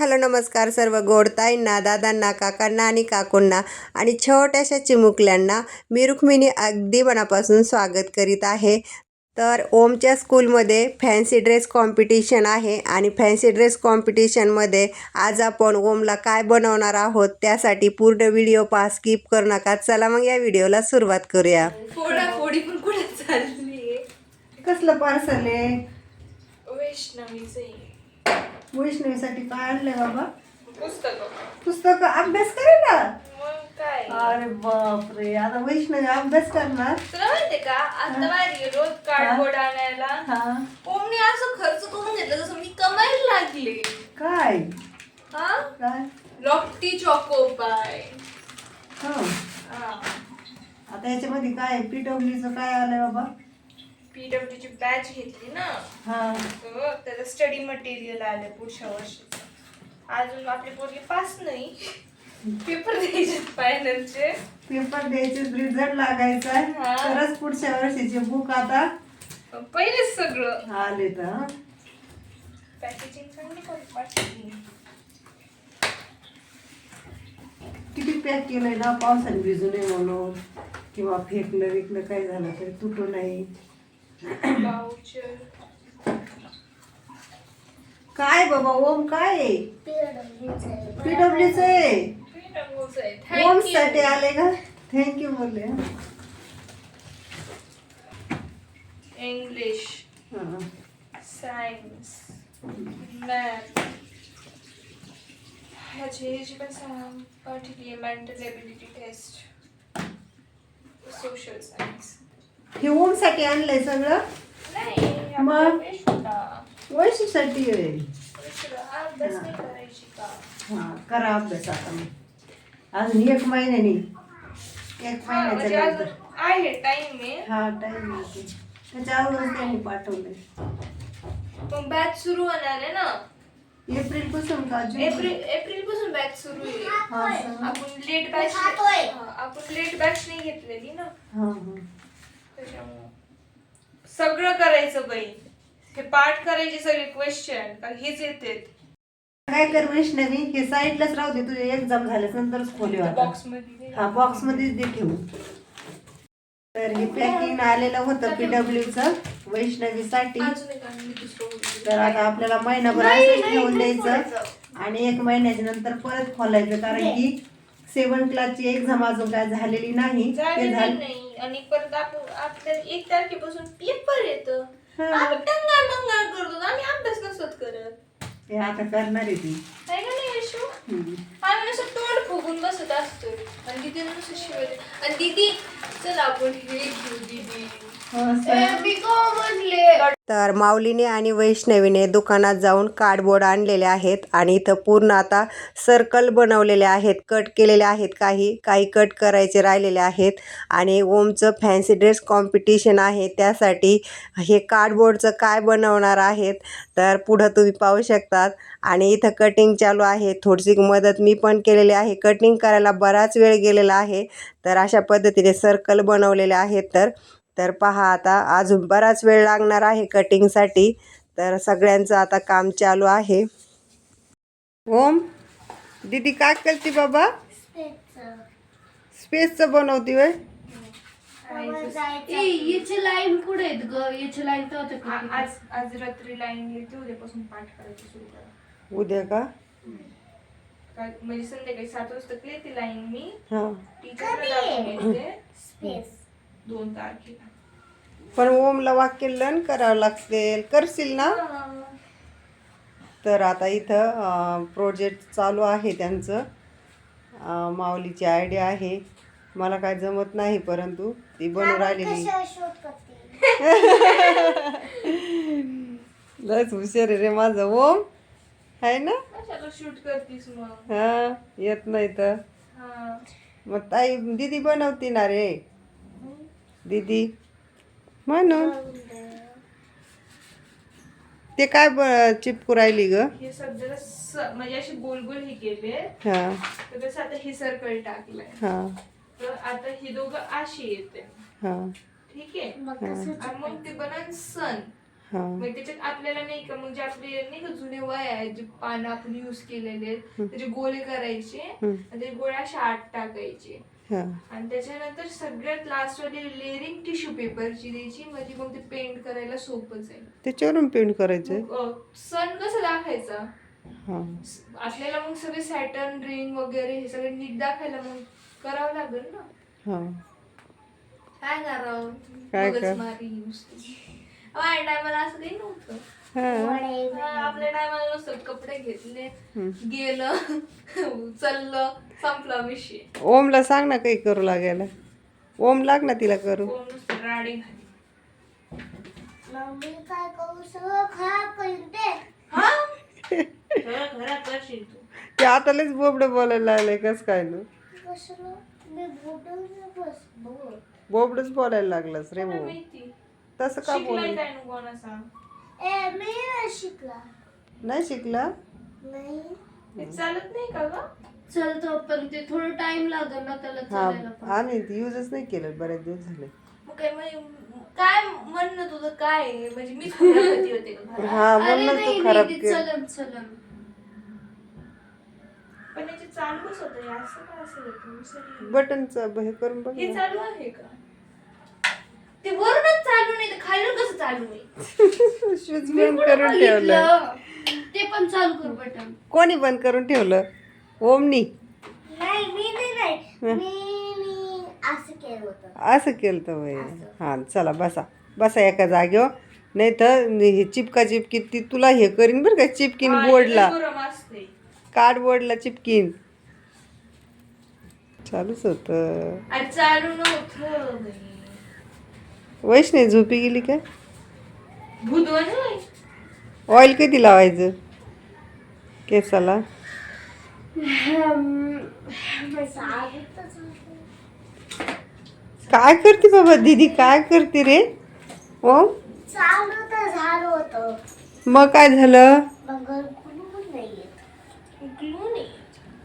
Hello नमस्कार सर्व गोडताईंना दादांना काकांना आणि काकूंना आणि छोट्याशा चिमुकल्यांना मी रुक्मिणी अगदी मनापासून स्वागत करीत आहे. तर ओमच्या स्कूलमध्ये फॅन्सी ड्रेस कॉम्पिटिशन आहे आणि फॅन्सी ड्रेस कॉम्पिटिशनमध्ये आज आपण ओमला काय बनवणार आहोत त्यासाठी पूर्ण व्हिडिओ पहा स्किप करू नका. चला मग या व्हिडिओला सुरुवात करूया. फोडाफोडी पण कुठे चालली कसलं पार्सल आहे? वैष्णवीचे वैष्णवीसाठी काय आणलंय बाबा? पुस्तक. पुस्तक? अभ्यास करे ना अरे बापरे आता वैष्णवी अभ्यास करणार? तुला माहितीये का? आता बाहेर रोज कार्डबोर्ड आणायला? हा. असं खर्च करून घेतलं जसं मी कमायला लागले. काय? हा? काय? लॉफ्टी चॉको पाय हो. हा. आता याच्यामध्ये काय पीडब्ल्यूचं काय आलंय बाबा? पीडब्ल्यूची बॅच घेतली ना? हा. तर त्याचं स्टडी मटेरियल आलं पुढच्या वर्षीचं. अजून आपली पोरगी पास नाही. पेपर द्यायचे फायनलचे पेपर द्यायचे रिझल्ट लागायचा हा. तरच पुढच्या वर्षीचे बुक आता पहिलेच सगळं. आले तर पॅकेजिंग चांगली करून पाठवली? किती पॅक केलंय ना? पावसाने भिजू नये म्हणून. किंवा फेकलं विकलं काय झालं तरी तुटू नाही काय बाबा ओम काय आहे? पीडब्ल्यूच आहे. ओमसाठी आले का थँक्यू बोलले इंग्लिश हा. सायन्स मॅथ ह्याची ह्याची पण सांग पाठवली mental ability test social science हे साठी आणलंय सगळं? नाही मग? वैशीसाठी हा करा अभ्यास आता मग. अजून एक महिन्यानी. एक महिन्याच्या नंतर. आहे टाइम आहे. हा टाइम आहे. त्याच्या अगोदर त्यांनी पाठवलंय. पण बॅच सुरू होणार आहे ना? एप्रिल पासून का एप्रिल एप्रिल पासून बॅच सुरू आहे. आपण लेट बॅच आपण लेट बॅच नाही घेतलेली ना? हा, हा. त्याच्यामुळं सगळं करायचं बाई. हे पाठ करायचे सगळे क्वेश्चन हेच येते. काय कर वैष्णवी? हे साईडलाच राहू दे तुझे एक्झाम झाल्यास नंतरच खोले बॉक्समध्ये हा बॉक्स मध्येच दे ठेवू तर हे पॅकिंग आलेलं होतं पीडब्ल्यूचं वैष्णवीसाठी. दुसरं होतं. तर आता आपल्याला महिनाभर असंच ठेवून द्यायचं. आणि एक महिन्याच्या नंतर परत खोलायचं कारण की सेवन क्लासची एक्झाम अजून काय झालेली नाही. ते झालं आणि परत आपण आपल्या एक तारखेपासून पेपर येतं. हा. आम्ही टंगाळ मंगाळ करतो आम्ही अभ्यास नसत करत. ते आता करणार आहे ती. आहे का नाही यशू. आम्ही नुसतं तोंड फुगून बसत असतो. आणि दीदी नुसतं शिवाय आणि दीदी चल आपण हे घेऊ दीदी. हो, सर. म्हणले. तर माऊलीने आणि वैष्णवीने दुकानात जाऊन कार्डबोर्ड आणलेले आहेत आणि इथं पूर्ण आता सर्कल बनवलेले आहेत कट केलेले आहेत काही काही कट करायचे राहिलेले आहेत आणि ओमचं फॅन्सी ड्रेस कॉम्पिटिशन आहे त्यासाठी हे कार्डबोर्डचं काय बनवणार आहेत तर पुढं तुम्ही पाहू शकतात. आणि इथं कटिंग चालू आहे थोडीशी मदत मी पण केलेली आहे कटिंग करायला बराच वेळ गेलेला आहे तर अशा पद्धतीने सर्कल बनवलेले आहेत तर तर पहा आता अजून बराच वेळ लागणार आहे कटिंगसाठी तर सगळ्यांचं आता काम चालू आहे. ओम दीदी काय करते बाबा? स्पेसचं बनवती वय याची लाईन पुढे आहेत ग? याची लाईन तर आज आज रात्री लाईन येते उद्यापासून पाठ करायची सुरू करा. उद्या का? काय- म्हणजे संध्याकाळी सात वाजता येते लाईन मी. टीचरला दाखवून येते दोन तारखेला. पण ओमला वाक्य लन करावं लागते करशील ना? तर आता इथं प्रोजेक्ट चालू आहे त्यांचं. माऊलीची आयडिया आहे. मला काय जमत नाही परंतु ती बनवून राहिलेली. लस हुशार रे माझं. ओम आहे ना? शूट करतीस मग? हा येत नाही तर. हा. मग ताई दीदी बनवती ना रे दीदी? म्हणून. ते काय चिपकू राहिली ग? हे सध्याला स- म्हणजे असे गोल गोल हे केले. हा. तर तसं आता हे सर्कल टाकलंय. हा. तर आता हे दोघं अशी येते. हा. ठीक आहे? आणि मग ते बनन सन हा. मग त्याच्यात आपल्याला नाही का म्हणजे आपले नाही का जुने वय आहेत जे पानं आपण युज केलेले आहेत त्याचे गोळे करायचे. आणि ते गोळ्या अशा आत टाकायचे. हा आणि त्याच्यानंतर सगळ्यात लास्ट वाली लेअरिंग टिश्यू पेपरची द्यायची म्हणजे मग ते पेंट करायला सोपं जाईल. त्याच्यावरून पेंट अं, सण कसं दाखायचा? हा. आपल्याला मग सगळे सॅटर्न रिंग वगैरे हे सगळे नीट दाखायला मग करावं लागेल ना? हा. काय करावं काय? मारी टायमाला असं काही नव्हतं. आपल्या टायमाला नुसतं कपडे घेतले. गेलं चाललं संपला विषय. ओमला सांग ना काही करू लागायला. ओम लाग ना तिला करू. नुसतं राडी घाली. मम्मी काय करू सगळं खराब करून दे हा? खरं खरं करशील तू. ते आता लयच बोबडे बोलायला लागले कस काय ना? मी बस बोबडच बोलायला लागलास रे भाऊ. तसं का बोल काय नको सांग मी नाही शिकला नाही शिकला नाही हे चालत नाही का ग चलतो पण ते थोडं टाइम लागेल ना त्याला हा चालायला पण. आम्ही युजच नाही केलं बरेच दिवस झाले मग काय म्हणजे काय म्हणणं तुझं काय आहे? म्हणजे मीच खुरापती होते का घरात? हा अरे म्हणून नाही तू खराब नाही, ते केलं चलन चलन पण याचे चालू कसं होतं हे असं का असं होतं विसरले. बटनचं हे करून बघ हे ना. चालू आहे का ते वरूनच चालू नाही तर खाली कसं चालू आहे स्विच बंद करून ठेवलं. ते पण चालू कर बटन. कोणी बंद करून ठेवलं? ओमनी. नाही मी नाही नाही. मी मी असं केलं होतं. असं केलं तर होय हां चला बसा. बसा एका जागेवर नाही तर हे चिपका चिपकी ती तुला हे करीन बरं का चिपकीन हा, बोर्डला. हे कार्डबोर्डला चिपकीन. चालूच होतं. चालू नव्हतं बाई. वैष्णवी झोपी गेली काय? होय. ऑइल कधी लावायचं? केसाला? काय करते बाबा दीदी? काय करते रे? ओ होतं. मग काय झालं मग कुणीच नाही येत Glue नाही.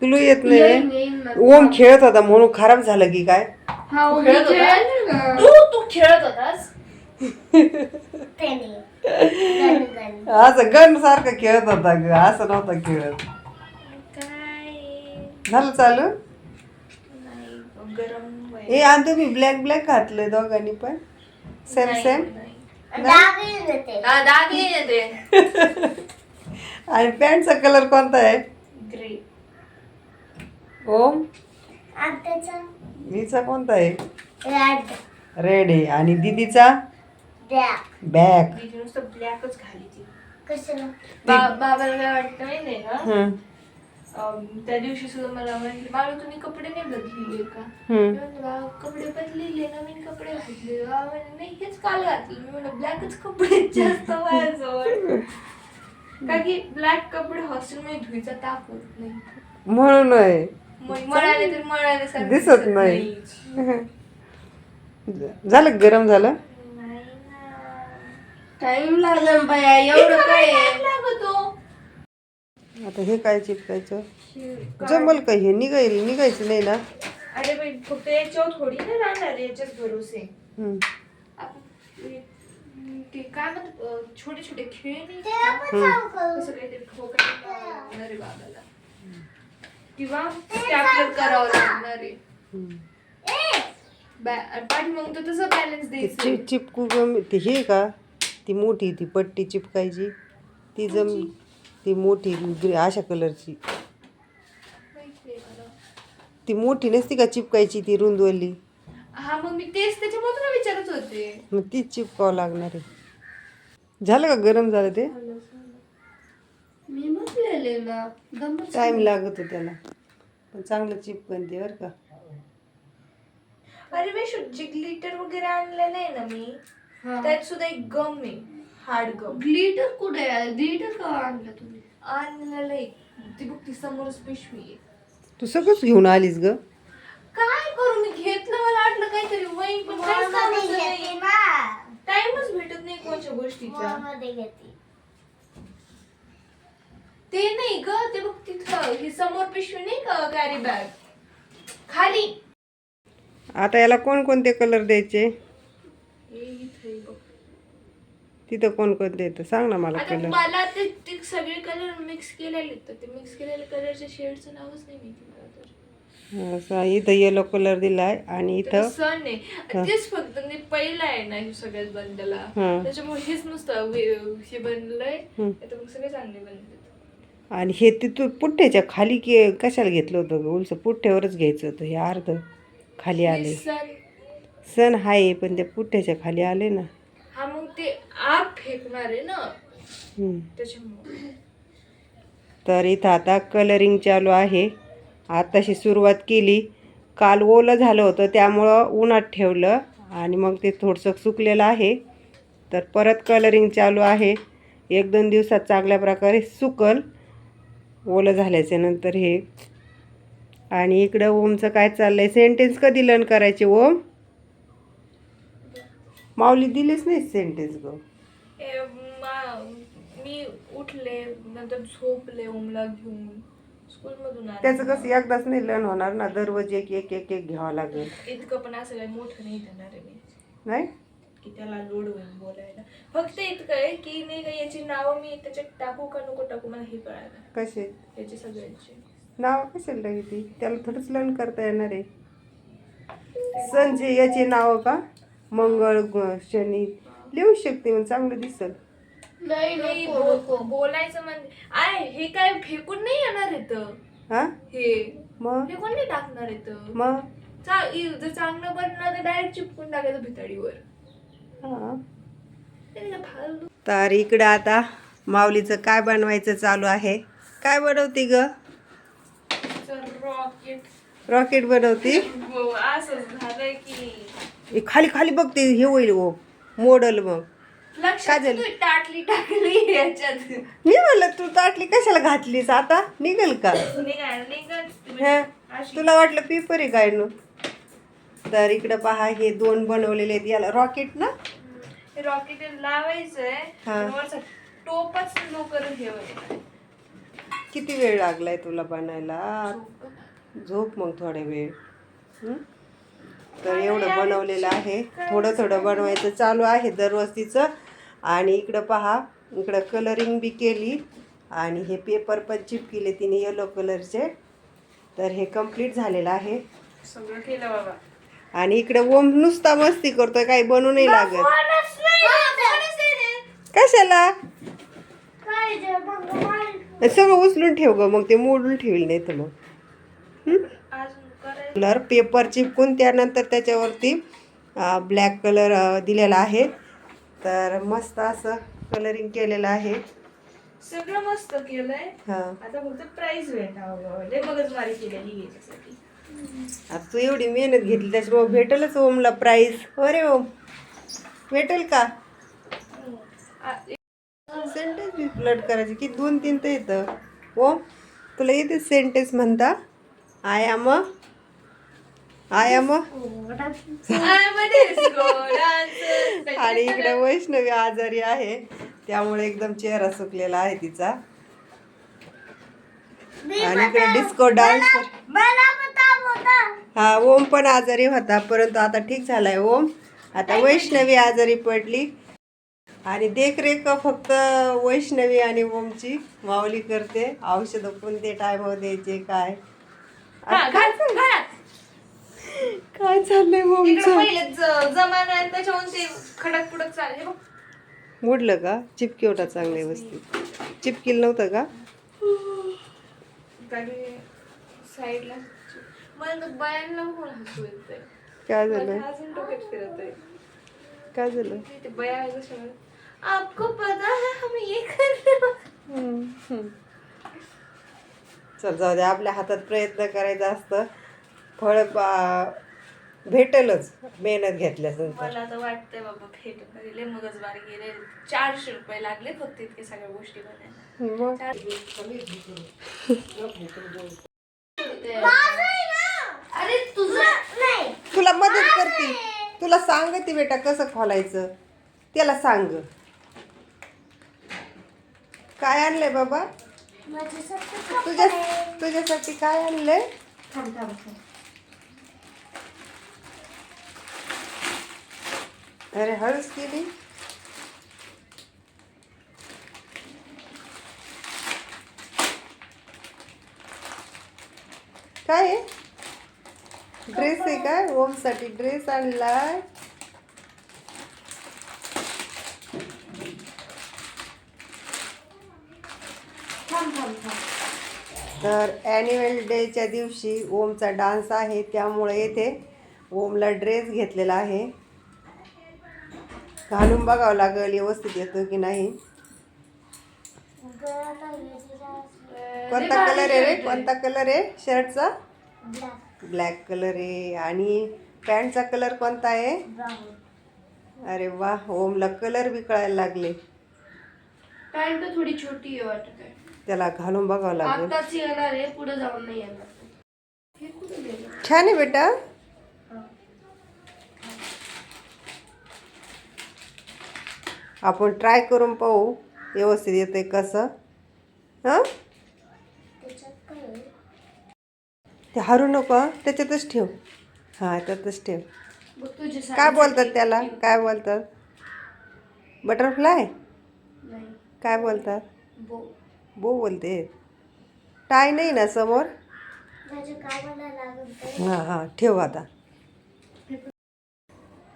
तुला येत नाही. ओम खेळत होता म्हणून खराब झालं की काय? हा तू खेळत होता? तू तू खेळत होतास? त्याने. गण गण असं गन सारखं खेळत होता ग असं नव्हता खेळत. काय? झालं चालू? नाही गरम व्हायला. ए आणि तुम्ही ब्लॅक ब्लॅक घातलंय दोघांनी पण? सेम सेम हा, येते. आणि पॅन्टचा कलर कोणता आहे? ग्रे ओम. हिचा कोणता आहे? रेड. रेड आहे. आणि दीदीचा? ब्लॅक बॅक ब्लॅकच घाली त्या दिवशी सुद्धा मला म्हणले बाबा तुम्ही कपडे नाही बदलले का? म्हणलं, "बाबा, कपडे बदलले नवीन कपडे घातले. नाही हेच काल घातले. मी म्हणलं ब्लॅकच कपडे जास्त माझ्याजवळ. का की ब्लॅक कपडे हॉस्टेलमध्ये धुईचा ताप होत नाही. म्हणून मळाले तर मळाले सारखे दिसत नाही. झालं गरम झालं? नाही ना. टाइम लागला बाया एवढं काय? लागतो. आता हे काय चिपकायचं? जमल का हे? निघायला निघायचं नाही ना? अरे बाई फक्त याच्यावर थोडी नाही राहणार याच्याच भरोसे. हम्म. आप- ते ते काय म्हणतात अं, छोटे छोटे खेळ नाही ते का? आपण चालू करू. असं काहीतरी ठोकायला लागणार आहे बाबाला. किंवा स्टॅपलर करावं लागणार आहे. बॅ- पाठीमागून तर तसं बॅलन्स ते द्यायचं. चि- चिपकू ते हे का? ती मोठी ती पट्टी चिपकायची. ती जम ती मोठी ग्रे- अशा कलरची मला. ती मोठी नसती का चिपकायची ती रुंदवली? हा मग मी तेच त्याच्यामुळे तुला विचारत होते. मग तीच चिपकावं लागणार आहे. झालं का? गरम झालं ते? टाइम लागत होता त्याला. पण चांगलं चिपकन ते बरं का. अरे मी शु- जे ग्लिटर वगैरे आणलेलं आहे ना मी हा. त्यात सुद्धा एक गम आहे. हार्ड गम ग्लिटर कुठे आहे? ग्लिटर का आणलं तुम्ही? आणलेलं आहे. ती बघ ती समोरच पिशवी आहे. तू सगळंच घेऊन आलीस ग. काय करू मी घेतलं मला वाटलं काहीतरी. वहीन पण काहीच कामाचं नाही टाइमच भेटत नाही कोणत्या गोष्टीचा. ते नाही ग ते बघ तिथं ही समोर पिशवी नाही का कॅरी बॅग खाली. आता याला कोणकोणते कलर द्यायचे? हे इथे बघ. तिथं कोणकोणते येतं? सांग ना मला आता कलर मला ते ते सगळे कलर मिक्स केलेले तर ते मिक्स केलेल्या कलरच्या शेडचं नावच नाही माहिती मला तर. असं इथं येलो कलर दिलाय आणि इथं सण आहे. तेच फक्त पहिला आहे ना हे सगळ्यात बनलेला. हा. त्याच्यामुळे हेच नुसतं वे- हे बनलंय. मग सगळे चांगले बनले आणि हे तिथून पुठ्ठ्याच्या खाली के कशाला घेतलं होतं ग? उलस पुठ्ठ्यावरच घ्यायचं होतं हे अर्ध खाली आले. सण. सण आहे पण त्या पुठ्ठ्याच्या खाली आले ना. हा मग ते आग फेकणार आहे ना? हम्म. त्याच्यामुळे. तर इथं आता कलरिंग चालू आहे. आताशी सुरुवात केली. काल ओलं झालं होतं त्यामुळं उन्हात ठेवलं आणि मग ते थोडंसं सुकलेलं आहे. तर परत कलरिंग चालू आहे. एक दोन दिवसात चांगल्या प्रकारे सुकल. ओलं झाल्याच्यानंतर हे. आणि इकडं ओमचं काय चाललंय? सेंटेन्स कधी लर्न करायचे ओम? माऊली दिलेच नाही सेंटेन्स ग. मा- उठले नंतर झोपले ओमला घेऊन. त्याचं कसं एकदाच नाही लर्न होणार ना? दररोज एक एक एक एक घ्यावं लागेल. इतकं पण असं काही मोठं नाही देणार आहे मी. नाही? की त्याला लोड होईल बोलायला. फक्त इतकं आहे की नाही का याची नावं मी त्याच्यात टाकू का नको टाकू मला हे कळायला कसे? याची सगळ्यांची. नाव कशाला लागली त्याला थोडंच लर्न करता येणार आहे. सणचे याचे नाव का? मंगळ ग- शनी. लिहू शकते मग चांगलं दिसल. नाही बो- बोलायचं म्हणजे आहे हे काय फेकून नाही येणार इथं हा? हे. मग? फेकून नाही टाकणार इथं मग? चा- इ- जर चांगलं बनलं तर डायरेक्ट चिपकून टाकायचं भिताडीवर. ते तर इकडं आता माऊलीचं काय बनवायचं चालू आहे? काय बनवते ग? रॉकेट रॉकेट बनवते खाली खाली बघते हे होईल हो मोडल मग. काय झालं? तू टाटली टाकली मी म्हणलं तू ताटली कशाला घातलीस? आता निघल का? हा. तुला वाटलं पेपर आहे काय नो? तर इकडं पहा हे दोन बनवलेले आहेत. याला रॉकेट ना? हे रॉकेट लावायचंय. हा. टोपच लवकर हे. किती वेळ लागलाय तुला बनायला? झोप मग थोडा वेळ? तर एवढं बनवलेलं आहे. थोडं थोडं बनवायचं चालू आहे दररोज तिचं. आणि इकडं पहा इकडं कलरिंग बी केली. आणि हे पेपर पण चिपकिले तिने येलो कलरचे तर हे कंप्लीट झालेलं आहे. सगळं केलं बाबा. आणि इकडं ओम नुसता मस्ती करतोय काही बनू नाही लागत. कशाला? सगळं उचलून ठेव ग मग ते मोडून ठेवील नाही तर मग. कलर पेपर चिपकून त्यानंतर त्याच्यावरती ब्लॅक कलर दिलेला आहे. तर मस्त असं कलरिंग केलेलं आहे. सगळं मस्त केलंय. हां. आता फक्त प्राइस भेटावं लय मगजमारी केलेली याच्यासाठी. आता तू एवढी मेहनत घेतली त्याच्यामुळे भेटेलच ओमला प्राईज अरे ओम भेटेल का? सेंटेन्स बी फ्लड करायचे की दोन तीन तर येतं. ओम तुला येते सेंटेन्स म्हणता? आय आम आय आम आणि इकडे वैष्णवी आजारी आहे त्यामुळे एकदम चेहरा सुकलेला आहे तिचा. आणि इकडे डिस्को डान्स हा ओम पण आजारी होता परंतु आता ठीक झालाय ओम. आता वैष्णवी आजारी पडली. आणि देखरेख फक्त वैष्णवी आणि ओमची माऊली करते. औषधं कोणते टायमावर द्यायचे काय? हा. काय चाललंय? ओमचं? जमाना त्याच्याहून ते खडक पुडक चालले हे मोडलं का? चिपकी होता चांगल्या व्यवस्थित चिपकील नव्हतं का? साईडला. मला तर बायांना कोण हसू येतंय. काय झालं? अजून डोक्यात फिरत आहे काय झालं? ते बया मला, आपको पता है हम ये कर रहे हैं." हम्म, हम्म. चल जाऊ दे आपल्या हातात प्रयत्न करायचा असतं. फळ भेटेलच मेहनत घेतल्यानंतर मला तर वाटतंय बाबा फेट लय मगजमारी गेले. चारशे रुपये लागले फक्त इतके सगळ्या गोष्टी अरे तुझं नाही तुला मदत करते तुला सांगते बेटा कसं खोलायचं. त्याला सांग. काय आणलंय बाबा? तुझ्या तुझ्यासाठी काय आणलंय? थांब थांब. अरे हळूच केली काय ड्रेस आहे काय ओमसाठी ड्रेस आणलाय तर ॲनिमल डेच्या दिवशी ओमचा डान्स आहे. त्यामुळे येथे ओमला ड्रेस घेतलेला आहे. घालून बघावं लागेल व्यवस्थित येतो की नाही. कोणता कलर आहे रे? कोणता कलर आहे शर्टचा ब्लॅक कलर आहे. आणि पॅन्टचा कलर कोणता आहे? अरे वा ओमला कलर बी कळायला लागले. पॅन्ट थोडी छोटी आहे वाटत त्याला घालून बघावं लागेल. आताच येणार आहे पुढे जाऊन नाही येणार? छान आहे बेटा. आपण ट्राय करून पाहू. व्यवस्थित येतंय कसं. हां? ते हरू नको? त्याच्यातच ठेव. हां त्यातच ठेव. काय बोलतात त्याला? काय बोलतात? बटरफ्लाय? काय बोलतात? बो. बो बोलते. टाय नाही ना समोर? हां हां ठेव आता.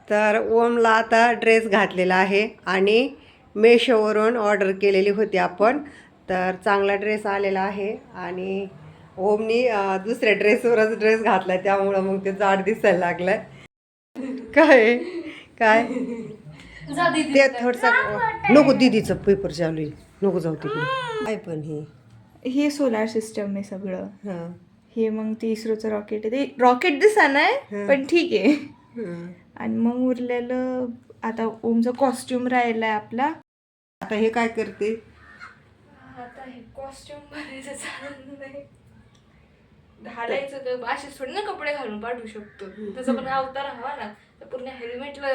तर ओमला आता ड्रेस घातलेला आहे आणि मेशोवरून ऑर्डर केलेली होती आपण. तर चांगला ड्रेस आलेला आहे आणि ओमनी दुसऱ्या ड्रेसवरच ड्रेस घातला त्यामुळं मग ते जाड दिसायला लागलाय. काय? काय? दीदी ते थोडंसं नको दिदीचं पेपर चालू आहे. नको जाऊ तिकडे. काय पण हे? हे सोलार सिस्टम आहे सगळं. हां. हे मग ते इस्रोचं रॉकेट आहे. ते रॉकेट दिसणार आहे पण ठीक आहे. हां. आणि मग उरलेलं आता ओमचं कॉस्ट्युम राहिलाय आपला. आता हे काय करते? आता हे कॉस्ट्युम भरायचं चालत नाही. घालायचं तर असे थोडी ना कपडे घालून पाठवू शकतो. तसं पण अवतार हवा ना. तर पूर्ण हेल्मेटला